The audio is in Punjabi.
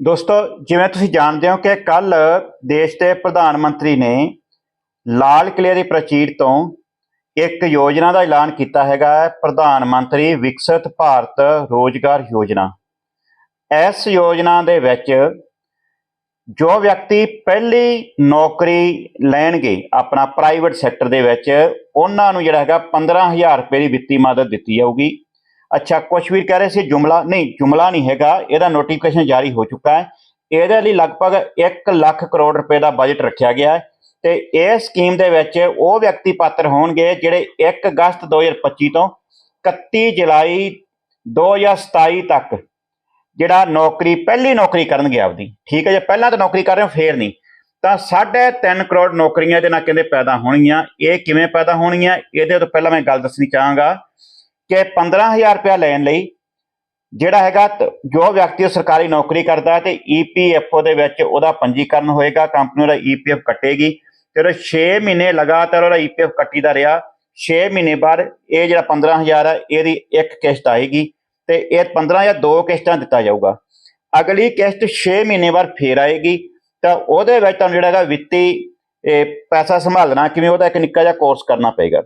ਦੋਸਤੋ, ਜਿਵੇਂ ਤੁਸੀਂ ਜਾਣਦੇ ਹੋ ਕਿ ਕੱਲ ਦੇਸ਼ ਦੇ ਪ੍ਰਧਾਨ ਮੰਤਰੀ ਨੇ ਲਾਲ ਕਿਲੇ ਦੀ ਪ੍ਰਾਚੀਰ ਤੋਂ ਇੱਕ ਯੋਜਨਾ ਦਾ ਐਲਾਨ ਕੀਤਾ ਹੈਗਾ ਪ੍ਰਧਾਨ ਮੰਤਰੀ ਵਿਕਸਿਤ ਭਾਰਤ ਰੋਜ਼ਗਾਰ ਯੋਜਨਾ। ਇਸ ਯੋਜਨਾ ਦੇ ਵਿੱਚ ਜੋ ਵਿਅਕਤੀ ਪਹਿਲੀ ਨੌਕਰੀ ਲੈਣਗੇ ਆਪਣਾ ਪ੍ਰਾਈਵੇਟ ਸੈਕਟਰ ਦੇ ਵਿੱਚ, ਉਹਨਾਂ ਨੂੰ ਜਿਹੜਾ ਹੈਗਾ 15000 ਰੁਪਏ ਦੀ ਵਿੱਤੀ ਮਦਦ ਦਿੱਤੀ ਜਾਊਗੀ। ਅੱਛਾ, ਕੁਛ ਵੀ ਕਹਿ ਰਹੇ ਸੀ, ਜੁਮਲਾ, ਨਹੀਂ ਜੁਮਲਾ ਨਹੀਂ ਹੈਗਾ, ਇਹਦਾ ਨੋਟੀਫਿਕੇਸ਼ਨ ਜਾਰੀ ਹੋ ਚੁੱਕਾ ਹੈ। ਇਹਦੇ ਲਈ ਲਗਭਗ 1 ਲੱਖ ਕਰੋੜ ਰੁਪਏ ਦਾ ਬਜਟ ਰੱਖਿਆ ਗਿਆ ਹੈ ਤੇ ਇਹ ਸਕੀਮ ਦੇ ਵਿੱਚ ਉਹ ਵਿਅਕਤੀ ਪਾਤਰ ਹੋਣਗੇ ਜਿਹੜੇ 1 ਅਗਸਤ 2025 ਤੋਂ 31 ਜੁਲਾਈ 2027 ਤੱਕ ਜਿਹੜਾ ਨੌਕਰੀ, ਪਹਿਲੀ ਨੌਕਰੀ ਕਰਨਗੇ ਆਪਦੀ। ਠੀਕ ਹੈ ਜੇ, ਪਹਿਲਾਂ ਤਾਂ ਨੌਕਰੀ ਕਰ ਰਹੇ ਹੋ, ਫੇਰ ਨਹੀਂ। ਤਾਂ 3.5 ਕਰੋੜ ਨੌਕਰੀਆਂ ਇਹਦੇ ਨਾਲ ਕਹਿੰਦੇ ਪੈਦਾ ਹੋਣਗੀਆਂ। ਇਹ ਕਿਵੇਂ ਪੈਦਾ ਹੋਣਗੀਆਂ? ਇਹਦੇ ਤੋਂ ਪਹਿਲਾਂ ਮੈਂ ਗੱਲ ਦੱਸਣੀ ਚਾਹਾਂਗਾ। ਕਿ 15000 ਰੁਪਇਆ ਲੈਣ ਲਈ ਜਿਹੜਾ ਹੈਗਾ ਤ- ਜੋ ਵਿਅਕਤੀ ਉਹ ਸਰਕਾਰੀ ਨੌਕਰੀ ਕਰਦਾ ਹੈ ਤੇ ਈਪੀਐਫਓ ਦੇ ਵਿੱਚ ਉਹਦਾ ਪੰਜੀਕਰਨ ਹੋਏਗਾ, ਕੰਪਨੀ ਉਹਦਾ ਈਪੀਐਫ ਕੱਟੇਗੀ। ਤੇ ਉਹ 6 ਮਹੀਨੇ ਲਗਾਤਾਰ ਉਹਦਾ ਈਪੀਐਫ ਕੱਟੀਦਾ ਰਿਹਾ। 6 ਮਹੀਨੇ ਬਾਅਦ ਇਹ ਜਿਹੜਾ 15000 ਹੈ ਇਹਦੀ ਇੱਕ ਕਿਸ਼ਤ ਆਏਗੀ ਤੇ ਇਹ 15 ਜਾਂ ਦੋ ਕਿਸ਼ਤਾਂ ਦਿੱਤਾ ਜਾਊਗਾ। ਅਗਲੀ ਕਿਸ਼ਤ 6 ਮਹੀਨੇ ਬਾਅਦ ਫੇਰ ਆਏਗੀ। ਤਾਂ ਉਹਦੇ ਵਿੱਚ ਤੁਹਾਨੂੰ ਜਿਹੜਾ ਹੈਗਾ ਵਿੱਤੀ ਪੈਸਾ ਸੰਭਾਲਣਾ, ਕਿਵੇਂ ਉਹਦਾ ਇੱਕ ਨਿੱਕਾ ਜਿਹਾ ਕੋਰਸ ਕਰਨਾ ਪਏਗਾ।